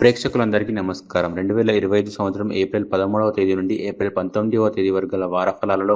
ప్రేక్షకులందరికీ నమస్కారం. రెండు వేల ఇరవై ఐదు సంవత్సరం ఏప్రిల్ పదమూడవ తేదీ నుండి ఏప్రిల్ పంతొమ్మిదవ తేదీ వరకు గల వార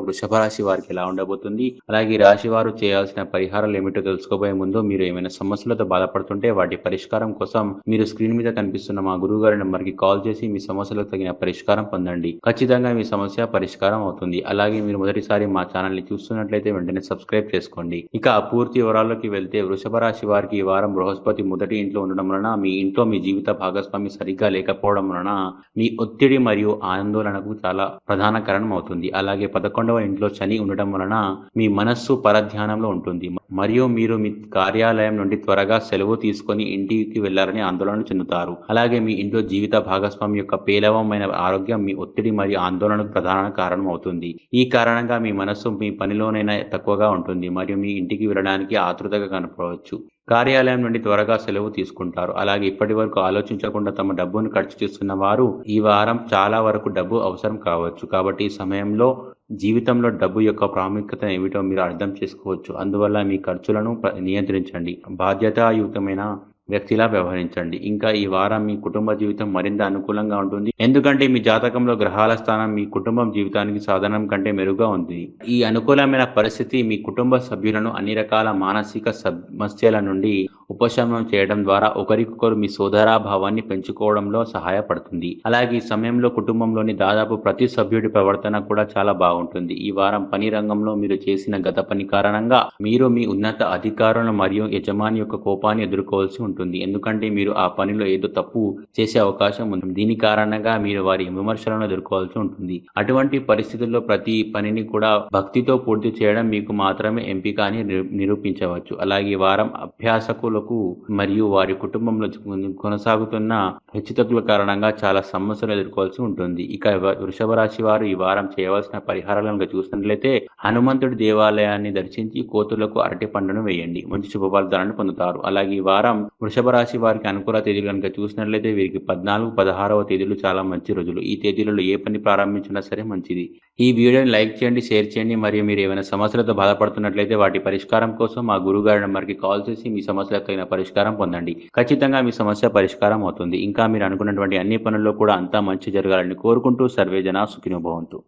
వృషభ రాశి వారికి ఎలా ఉండబోతుంది? అలాగే రాశి వారు చేయాల్సిన పరిహారాలు ఏమిటో తెలుసుకోబోయే ముందు మీరు ఏమైనా సమస్యలతో బాధపడుతుంటే వాటి పరిష్కారం కోసం మీరు స్క్రీన్ మీద కనిపిస్తున్న మా గురువు గారి నెంబర్కి కాల్ చేసి మీ సమస్యలకు తగిన పరిష్కారం పొందండి. ఖచ్చితంగా మీ సమస్య పరిష్కారం అవుతుంది. అలాగే మీరు మొదటిసారి మా ఛానల్ని చూస్తున్నట్లయితే వెంటనే సబ్స్క్రైబ్ చేసుకోండి. ఇక పూర్తి వివరాల్లోకి వెళ్తే వృషభ రాశి వారికి ఈ వారం బృహస్పతి మొదటి ఇంట్లో ఉండడం వలన మీ ఇంట్లో మీ జీవిత భాగస్వామి సరిగ్గా లేకపోవడం వలన మీ ఒత్తిడి మరియు ఆందోళనకు చాలా ప్రధాన కారణం అవుతుంది అలాగే పదకొండవ ఇంట్లో శని ఉండడం వలన మీ మనస్సు పరధ్యానంలో ఉంటుంది. మరియు మీరు మీ కార్యాలయం నుండి త్వరగా సెలవు తీసుకొని ఇంటికి వెళ్ళాలని ఆందోళన చెందుతారు. అలాగే మీ ఇంట్లో జీవిత భాగస్వామి యొక్క పేలవమైన ఆరోగ్యం మీ ఒత్తిడి మరియు ఆందోళనకు ప్రధాన కారణం అవుతుంది. ఈ కారణంగా మీ మనస్సు మీ పనిలోనైనా తక్కువగా ఉంటుంది మరియు మీ ఇంటికి వెళ్ళడానికి ఆతృతగా కనపడవచ్చు. కార్యాలయం నుండి త్వరగా సెలవు తీసుకుంటారు. అలాగే ఇప్పటి వరకు ఆలోచించకుండా తమ డబ్బును ఖర్చు చేస్తున్న వారు ఈ వారం చాలా వరకు డబ్బు అవసరం కావచ్చు. కాబట్టి ఈ సమయంలో జీవితంలో డబ్బు యొక్క ప్రాముఖ్యత ఏమిటో మీరు అర్థం చేసుకోవచ్చు. అందువల్ల మీ ఖర్చులను నియంత్రించండి. బాధ్యతాయుతమైన వ్యక్తిలా వ్యవహరించండి. ఇంకా ఈ వారం మీ కుటుంబ జీవితం మరింత అనుకూలంగా ఉంటుంది. ఎందుకంటే మీ జాతకంలో గ్రహాల స్థానం మీ కుటుంబం జీవితానికి సాధనం కంటే మెరుగ్గా ఉంది. ఈ అనుకూలమైన పరిస్థితి మీ కుటుంబ సభ్యులను అన్ని రకాల మానసిక సమస్యల నుండి ఉపశమనం చేయడం ద్వారా ఒకరికొకరు మీ సోదరాభావాన్ని పెంచుకోవడంలో సహాయపడుతుంది. అలాగే ఈ సమయంలో కుటుంబంలోని దాదాపు ప్రతి సభ్యుడి ప్రవర్తన కూడా చాలా బాగుంటుంది. ఈ వారం పని రంగంలో మీరు చేసిన గత పని కారణంగా మీరు మీ ఉన్నత అధికారులను మరియు యజమాని యొక్క కోపాన్ని ఎదుర్కోవాల్సి ఉంటుంది. ఎందుకంటే మీరు ఆ పనిలో ఏదో తప్పు చేసే అవకాశం ఉంది. దీని కారణంగా మీరు వారి విమర్శలను ఎదుర్కోవాల్సి ఉంటుంది. అటువంటి పరిస్థితుల్లో ప్రతి పనిని కూడా భక్తితో పూర్తి చేయడం మీకు మాత్రమే ఎంపిక అని నిరూపించవచ్చు. అలాగే వారం అభ్యాసకులు అభ్యాసకులకు మరియు వారి కుటుంబంలో కొనసాగుతున్న హెచ్చుతగ్గుల కారణంగా చాలా సమస్యలు ఎదుర్కోవాల్సి ఉంటుంది. ఇక వృషభ రాశి వారు ఈ వారం చేయవలసిన పరిహారాలను చూసినట్లయితే హనుమంతుడి దేవాలయాన్ని దర్శించి కోతులకు అరటి పండును వేయండి. మంచి శుభ ఫలితాలను పొందుతారు. అలాగే ఈ వారం వృషభ రాశి వారికి అనుకూల తేదీలు కనుక చూసినట్లయితే వీరికి పద్నాలుగు పదహారవ తేదీలు చాలా మంచి రోజులు. ఈ తేదీలలో ఏ పని ప్రారంభించినా సరే మంచిది. ఈ వీడియోని లైక్ చేయండి షేర్ చేయండి. మరియు మీరు ఏమైనా సమస్యలతో బాధపడుతున్నట్లయితే వాటి పరిష్కారం కోసం మా గురుగారి నెంబర్కి కాల్ చేసి మీ సమస్యలకు తగిన పరిష్కారం పొందండి. ఖచ్చితంగా మీ సమస్య పరిష్కారం అవుతుంది. ఇంకా మీరు అనుకున్నటువంటి అన్ని పనుల్లో కూడా అంతా మంచి జరగాలని కోరుకుంటూ సర్వేజన సుఖినోభవంతు.